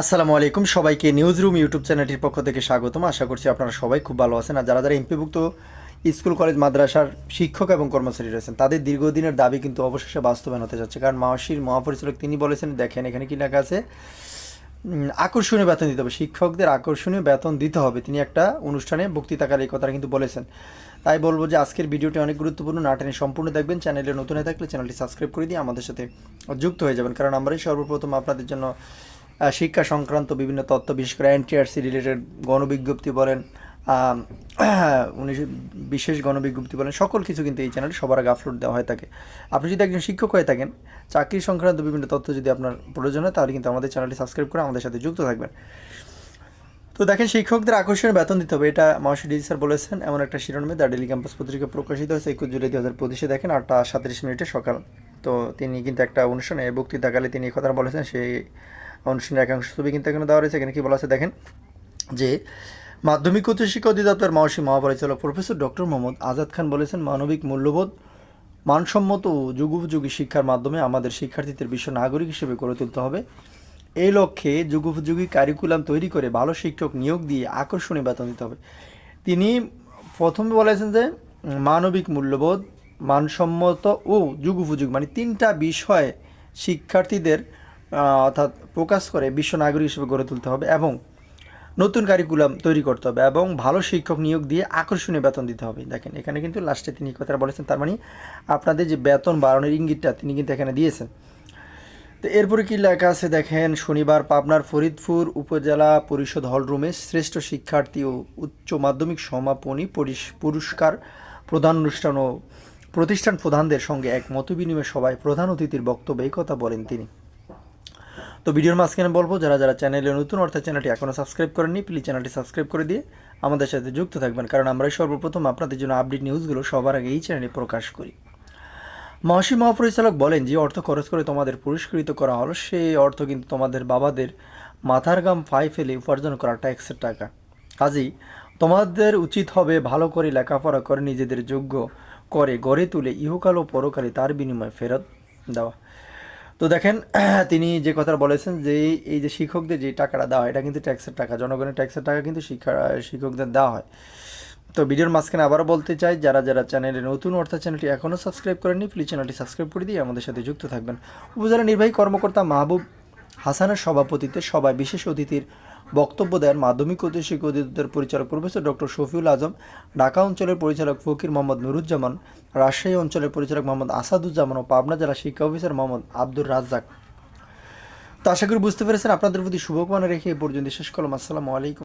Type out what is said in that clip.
আসসালামু আলাইকুম। সবাইকে নিউজ রুম ইউটিউব চ্যানেলটির পক্ষ থেকে স্বাগতম। আশা করছি আপনারা সবাই খুব ভালো আছেন। আর যারা যারা এমপিভুক্ত স্কুল, কলেজ, মাদ্রাসার শিক্ষক এবং কর্মচারী রয়েছেন, তাদের দীর্ঘদিনের দাবি কিন্তু অবশেষে বাস্তবায়ন হতে যাচ্ছে। কারণ মাওসির মহাপরিচালক তিনি বলেছেন, দেখেন, এখানে কি লেখা আছে? আকর্ষণীয় বেতন দিতে হবে। শিক্ষকদের আকর্ষণীয় বেতন দিতে হবে। তিনি একটা অনুষ্ঠানে বক্তৃতাকালে এই কথাটা কিন্তু বলেছেন। তাই বলব যে আজকের ভিডিওটি অনেক গুরুত্বপূর্ণ। নাটেনে সম্পূর্ণ দেখবেন। চ্যানেলে নতুন হয়ে থাকলে চ্যানেলটি সাবস্ক্রাইব করে দিয়ে আমাদের সাথে যুক্ত হয়ে যাবেন। কারণ আমরাই সর্বপ্রথম আপনাদের জন্য শিক্ষা সংক্রান্ত বিভিন্ন তথ্য, বিশেষ করে এনটিআরসি রিলেটেড গণবিজ্ঞপ্তি বলেন উনি বিশেষ গণবিজ্ঞপ্তি বলেন, সকল কিছু কিন্তু এই চ্যানেলে সবার আগে আপলোড দেওয়া হয়ে থাকে। আপনি যদি একজন শিক্ষক হয়ে থাকেন, চাকরি সংক্রান্ত বিভিন্ন তথ্য যদি আপনার প্রয়োজন হয়, তাহলে কিন্তু আমাদের চ্যানেলটি সাবস্ক্রাইব করে আমাদের সাথে যুক্ত থাকবেন। তো দেখেন, শিক্ষকদের আকর্ষণীয় বেতন দিতে হবে। এটা মহাশয় ডিজি স্যার বলেছেন, এমন একটা শিরোনামে দ্য ডেলি ক্যাম্পাস পত্রিকা প্রকাশিত হয়েছে একুশ জুলাই দু হাজার পঁচিশে। দেখেন, আটটা সাতত্রিশ মিনিটে সকাল। তো তিনি কিন্তু একটা অনুষ্ঠানে বক্তৃতাকালে তিনি এই কথাটা বলেছেন, সেই অনুষ্ঠানের একাংশ ছবি কিন্তু এখানে দেওয়া রয়েছে। এখানে কি বলা আছে দেখেন যে, মাধ্যমিক উচ্চ শিক্ষা অধিদপ্তর মহাশী মহাপরিচালক প্রফেসর ডক্টর মোহাম্মদ আজাদ খান বলেছেন, মানবিক মূল্যবোধ, মানসম্মত ও যুগোপযোগী শিক্ষার মাধ্যমে আমাদের শিক্ষার্থীদের বিশ্ব নাগরিক হিসেবে গড়ে তুলতে হবে। এই লক্ষ্যে যুগোপযোগী কারিকুলাম তৈরি করে ভালো শিক্ষক নিয়োগ দিয়ে আকর্ষণীয় বেতন দিতে হবে। তিনি প্রথমে বলেছেন যে, মানবিক মূল্যবোধ, মানসম্মত ও যুগোপযোগী মানে তিনটা বিষয়ে শিক্ষার্থীদের অর্থাৎ প্রকাশ করে বিশ্ব নাগরিক হিসেবে গড়ে তুলতে হবে এবং নতুন কারিকুলাম তৈরি করতে হবে এবং ভালো শিক্ষক নিয়োগ দিয়ে আকর্ষণীয় বেতন দিতে হবে। দেখেন, এখানে কিন্তু লাস্টে তিনি কথাটা বলেছেন, তার মানে আপনাদের যে বেতন বাড়ানোর ইঙ্গিতটা তিনি কিন্তু এখানে দিয়েছেন। তো এরপরে কি লেখা আছে? দেখেন, শনিবার পাবনার ফরিদপুর উপজেলা পরিষদ হলরুমে শ্রেষ্ঠ শিক্ষার্থী ও উচ্চ মাধ্যমিক সমাপনী পরিস- পুরস্কার প্রদান অনুষ্ঠান ও প্রতিষ্ঠান প্রধানদের সঙ্গে এক মতবিনিময় সভায় প্রধান অতিথির বক্তব্যে কথা বলেন তিনি। তো ভিডিওর মাঝখানে বলব, যারা যারা চ্যানেলে নতুন, অর্থাৎ চ্যানেলটি এখনও সাবস্ক্রাইব করেননি প্লিজ চ্যানেলটি সাবস্ক্রাইব করে দিয়ে আমাদের সাথে যুক্ত থাকবেন। কারণ আমরাই সর্বপ্রথম আপনাদের জন্য আপডেট নিউজগুলো সবার আগে এই চ্যানেলে প্রকাশ করি। মহাশী মহাপরিচালক বলেন যে, অর্থ খরচ করে তোমাদের পুরস্কৃত করা হলো, সেই অর্থ কিন্তু তোমাদের বাবাদের মাথার গাম ফাই ফেলে উপার্জন করা ট্যাক্সের টাকা। কাজেই তোমাদের উচিত হবে ভালো করে লেখাপড়া করে, নিজেদের যোগ্য করে গড়ে তুলে ইহকাল ও পরকালে তার বিনিময়ে ফেরত দেওয়া। তো দেখেন, তিনি যে কথা বলেছেন যে এই যে শিক্ষকদের যে টাকাটা দেওয়া হয়, এটা কিন্তু ট্যাক্সের টাকা, জনগণের ট্যাক্সের টাকা কিন্তু শিক্ষা, শিক্ষকদের দেওয়া হয়। তো ভিডিওর মাঝখানে আবারও বলতে চাই, যারা যারা চ্যানেলে নতুন, অর্থাৎ চ্যানেলটি এখনও সাবস্ক্রাইব করেননি প্লিজ চ্যানেলটি সাবস্ক্রাইব করে দিয়ে আমাদের সাথে যুক্ত থাকবেন। উপজেলা নির্বাহী কর্মকর্তা মাহবুব হাসানের সভাপতিত্বে সবাই বিশেষ অতিথির বক্তব্য দেন মাধ্যমিক শিক্ষা অধিদপ্তরের পরিচালক প্রফেসর ডক্টর শফিউল আজম, ঢাকা অঞ্চলের পরিচালক ফকির মোহাম্মদ নুরুজ্জামান, রাজশাহী অঞ্চলের পরিচালক মোহাম্মদ আসাদুজ্জামান ও পাবনা জেলা শিক্ষা অফিসার মোহাম্মদ আব্দুর রাজ্জাক। তো আশা করি বুঝতে পেরেছেন, আপনাদের প্রতি শুভকামনা রেখে এই পর্যন্ত শেষ করলাম। আসসালামু আলাইকুম।